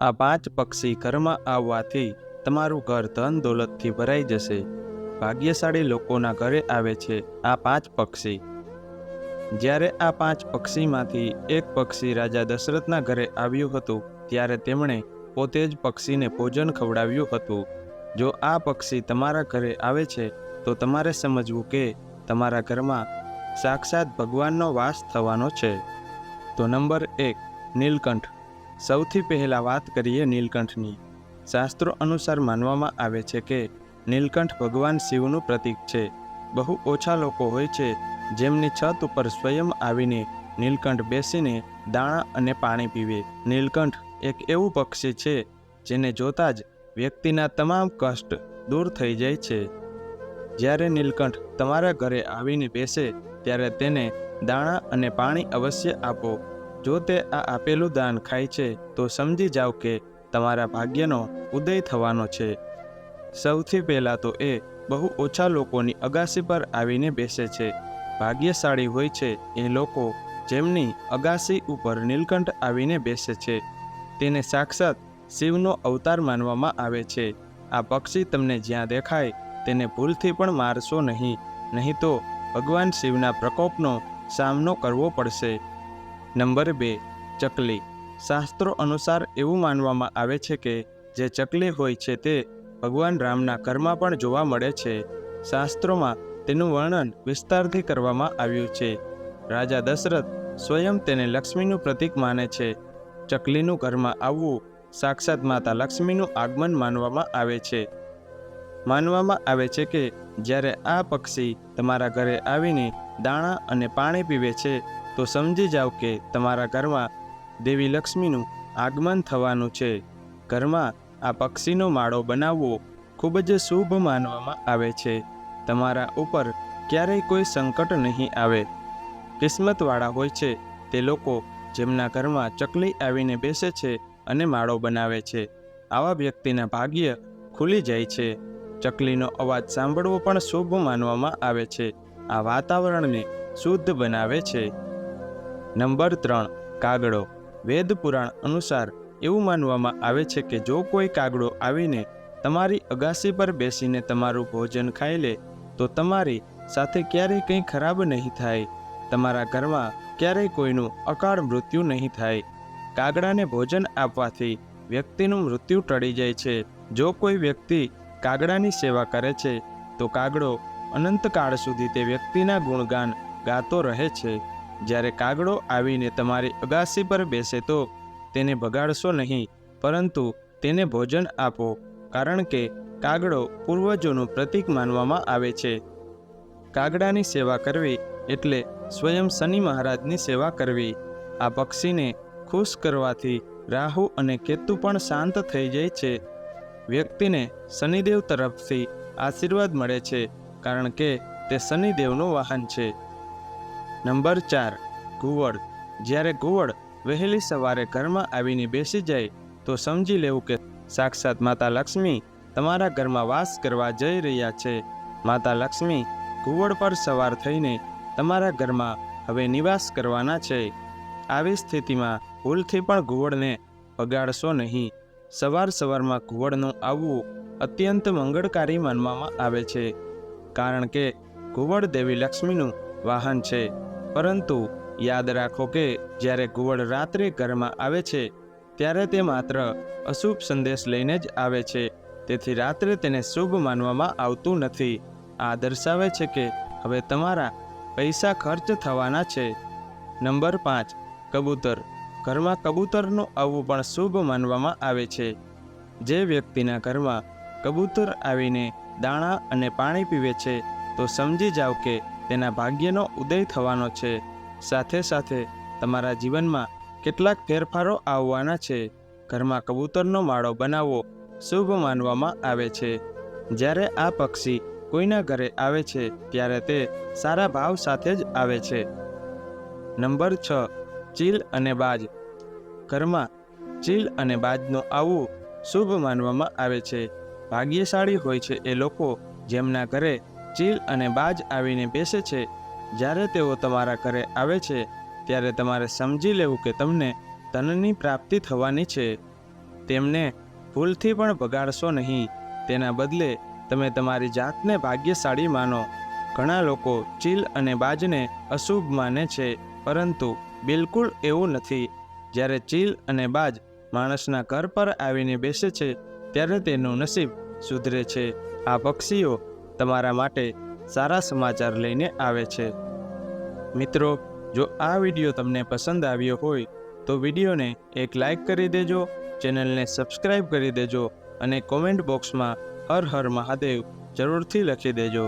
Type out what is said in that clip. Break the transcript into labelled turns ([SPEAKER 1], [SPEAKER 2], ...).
[SPEAKER 1] આ પાંચ પક્ષી ઘરમાં આવવાથી તમારું ઘર ધન દોલતથી ભરાઈ જશે. ભાગ્યશાળી લોકોના ઘરે આવે છે આ પાંચ પક્ષી. જ્યારે આ પાંચ પક્ષીમાંથી એક પક્ષી રાજા દશરથના ઘરે આવ્યું હતું, ત્યારે તેમણે પોતે જ પક્ષીને ભોજન ખવડાવ્યું હતું. જો આ પક્ષી તમારા ઘરે આવે છે, તો તમારે સમજવું કે તમારા ઘરમાં સાક્ષાત ભગવાનનો વાસ થવાનો છે. તો નંબર એક, નીલકંઠ. સૌથી પહેલાં વાત કરીએ નીલકંઠની. શાસ્ત્રો અનુસાર માનવામાં આવે છે કે નીલકંઠ ભગવાન શિવનું પ્રતીક છે. બહુ ઓછા લોકો હોય છે, જેમની છત ઉપર સ્વયં આવીને નીલકંઠ બેસીને દાણા અને પાણી પીવે. નીલકંઠ એક એવું પક્ષી છે, જેને જોતાં જ વ્યક્તિના તમામ કષ્ટ દૂર થઈ જાય છે. જ્યારે નીલકંઠ તમારા ઘરે આવીને બેસે, ત્યારે તેને દાણા અને પાણી અવશ્ય આપો. જો તે આ આપેલું દાન ખાય છે, તો સમજી જાઓ કે તમારા ભાગ્યનો ઉદય થવાનો છે. સૌથી પહેલાં તો એ બહુ ઓછા લોકોની અગાસી પર આવીને બેસે છે. ભાગ્યશાળી હોય છે એ લોકો જેમની અગાસી ઉપર નીલકંઠ આવીને બેસે છે. તેને સાક્ષાત શિવનો અવતાર માનવામાં આવે છે. આ પક્ષી તમને જ્યાં દેખાય તેને ભૂલથી પણ મારશો નહીં નહીં તો ભગવાન શિવના પ્રકોપનો સામનો કરવો પડશે. નંબર બે, ચકલી. શાસ્ત્રો અનુસાર એવું માનવામાં આવે છે કે જે ચકલી હોય છે તે ભગવાન રામના ઘરમાં પણ જોવા મળે છે. શાસ્ત્રોમાં તેનું વર્ણન વિસ્તારથી કરવામાં આવ્યું છે. રાજા દશરથ સ્વયં તેને લક્ષ્મીનું પ્રતીક માને છે. ચકલીનું ઘરમાં આવવું સાક્ષાત માતા લક્ષ્મીનું આગમન માનવામાં આવે છે. માનવામાં આવે છે કે જ્યારે આ પક્ષી તમારા ઘરે આવીને દાણા અને પાણી પીવે છે તો સમજી જાઓ કે તમારા ઘરમાં દેવી લક્ષ્મીનું આગમન થવાનું છે. ઘરમાં આ પક્ષીનો માળો બનાવવો ખૂબ જ શુભ માનવામાં આવે છે. તમારા ઉપર ક્યારેય કોઈ સંકટ નહીં આવે. કિસ્મતવાળા હોય છે, તે લોકો જેમના ઘરમાં ચકલી આવીને બેસે છે અને માળો બનાવે છે. આવા વ્યક્તિના ભાગ્ય ખુલી જાય છે. ચકલીનો અવાજ સાંભળવો પણ શુભ માનવામાં આવે છે. આ વાતાવરણને શુદ્ધ બનાવે છે. નંબર ત્રણ, કાગડો. વેદ પુરાણ અનુસાર એવું માનવામાં આવે છે કે જો કોઈ કાગડો આવીને તમારી અગાસી પર બેસીને તમારું ભોજન ખાઈ લે, તો તમારી સાથે ક્યારેય કંઈ ખરાબ નહીં થાય. તમારા ઘરમાં ક્યારેય કોઈનું અકાળ મૃત્યુ નહીં થાય. કાગડાને ભોજન આપવાથી વ્યક્તિનું મૃત્યુ ટળી જાય છે. જો કોઈ વ્યક્તિ કાગડાની સેવા કરે છે, તો કાગડો અનંતકાળ સુધી તે વ્યક્તિના ગુણગાન ગાતો રહે છે. જ્યારે કાગડો આવીને તમારી અગાસી પર બેસે તો તેને ભગાડશો નહીં, પરંતુ તેને ભોજન આપો, કારણ કે કાગડો પૂર્વજોનું પ્રતીક માનવામાં આવે છે. કાગડાની સેવા કરવી એટલે સ્વયં શનિ મહારાજની સેવા કરવી. આ પક્ષીને ખુશ કરવાથી રાહુ અને કેતુ પણ શાંત થઈ જાય છે. વ્યક્તિને શનિદેવ તરફથી આશીર્વાદ મળે છે, કારણ કે તે શનિદેવનું વાહન છે. નંબર ચાર ઘુવડ જ્યારે ઘુવડ વહેલી સવારે ઘરમાં આવીને બેસી જાય, તો સમજી લેવું કે સાક્ષાત માતા લક્ષ્મી તમારા ઘરમાં વાસ કરવા જઈ રહ્યા છે. માતા લક્ષ્મી ઘુવડ પર સવાર થઈને તમારા ઘરમાં હવે નિવાસ કરવાના છે. આવી સ્થિતિમાં ભૂલથી પણ ઘુવડને બગાડશો નહીં. સવાર સવારમાં ઘુવડનું આવવું અત્યંત મંગળકારી માનવામાં આવે છે. કારણ કે ઘુવડ દેવી લક્ષ્મીનું વાહન છે. પરંતુ યાદ રાખો કે જ્યારે ઘુવડ રાત્રે ઘરમાં આવે છે, ત્યારે તે માત્ર અશુભ સંદેશ લઈને જ આવે છે. તેથી રાત્રે તેને શુભ માનવામાં આવતું નથી. આ દર્શાવે છે કે હવે તમારા પૈસા ખર્ચ થવાના છે. નંબર પાંચ, કબૂતર. ઘરમાં કબૂતરનું આવવું પણ શુભ માનવામાં આવે છે. જે વ્યક્તિના ઘરમાં કબૂતર આવીને દાણા અને પાણી પીવે છે, તો સમજી જાઓ કે તેના ભાગ્યનો ઉદય થવાનો છે. સાથે સાથે તમારા જીવનમાં કેટલાક ફેરફારો આવવાના છે. ઘરમાં કબૂતરનો માળો બનાવવો શુભ માનવામાં આવે છે. જ્યારે આ પક્ષી કોઈના ઘરે આવે છે, ત્યારે તે સારા ભાવ સાથે જ આવે છે. નંબર છ, ચીલ અને બાજ. ઘરમાં ચીલ અને બાજનું આવવું શુભ માનવામાં આવે છે. ભાગ્યશાળી હોય છે એ લોકો જેમના ઘરે ચીલ અને બાજ આવીને બેસે છે. જ્યારે તેઓ તમારા ઘરે આવે છે, ત્યારે તમારે સમજી લેવું કે તમને ધનની પ્રાપ્તિ થવાની છે. તેમને ભૂલથી પણ બગાડશો નહીં. તેના બદલે તમે તમારી જાતને ભાગ્યશાળી માનો. ઘણા લોકો ચીલ અને બાજને અશુભ માને છે, પરંતુ બિલકુલ એવું નથી. જ્યારે ચીલ અને બાજ માણસના ઘર પર આવીને બેસે છે, ત્યારે તેનું નસીબ સુધરે છે. આ પક્ષીઓ તમારા માટે સારા સમાચાર લઈને આવે છે. મિત્રો, જો આ વીડિયો તમને પસંદ આવ્યો હોય, તો વિડીયોને એક લાઈક કરી દેજો, ચેનલને સબસ્ક્રાઈબ કરી દેજો અને કોમેન્ટ બોક્સમાં હર હર મહાદેવ જરૂરથી લખી દેજો.